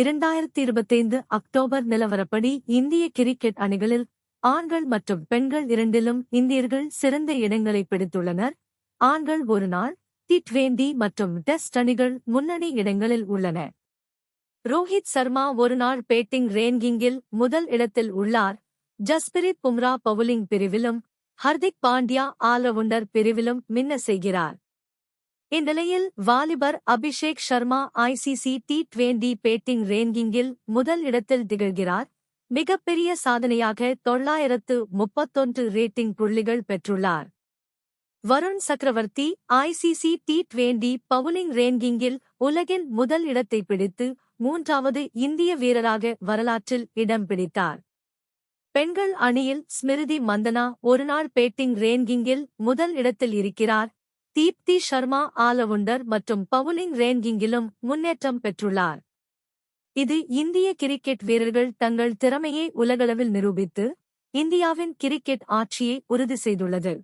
இரண்டாயிரத்தி இருபத்தைந்து அக்டோபர் நிலவரப்படி இந்திய கிரிக்கெட் அணிகளில் ஆண்கள் மற்றும் பெண்கள் இரண்டிலும் இந்தியர்கள் சிறந்த இடங்களை பிடித்துள்ளனர். ஆண்கள் ஒருநாள் டி டுவெண்டி மற்றும் டெஸ்ட் அணிகள் முன்னணி இடங்களில் உள்ளன. ரோஹித் சர்மா ஒருநாள் பேட்டிங் ரேங்கிங்கில் முதல் இடத்தில் உள்ளார். ஜஸ்பிரித் பும்ரா பவுலிங் பிரிவிலும் ஹர்திக் பாண்டியா ஆல்ரவுண்டர் பிரிவிலும் மின்ன செய்கிறார். இந்நிலையில் வாலிபர் Abhishek Sharma ICC T twenty batting ரேங்கிங்கில் முதல் இடத்தில் திகழ்கிறார். மிகப்பெரிய சாதனையாக தொள்ளாயிரத்து முப்பத்தொன்று ரேட்டிங் புள்ளிகள் பெற்றுள்ளார். Varun Chakravarthy ICC T twenty bowling ரேங்கிங்கில் உலகின் முதல் இடத்தை பிடித்து மூன்றாவது இந்திய வீரராக வரலாற்றில் இடம் பிடித்தார். பெண்கள் அணியில் ஸ்மிருதி மந்தனா ஒருநாள் பேட்டிங் ரேங்கிங்கில் முதல் இடத்தில் இருக்கிறார். தீப்தி ஷர்மா ஆலவுண்டர் மற்றும் பவுலிங் ரேங்கிங்கிலும் முன்னேற்றம் பெற்றுள்ளார். இது இந்திய கிரிக்கெட் வீரர்கள் தங்கள் திறமையை உலகளவில் நிரூபித்து இந்தியாவின் கிரிக்கெட் ஆட்சியை உறுதி செய்துள்ளது.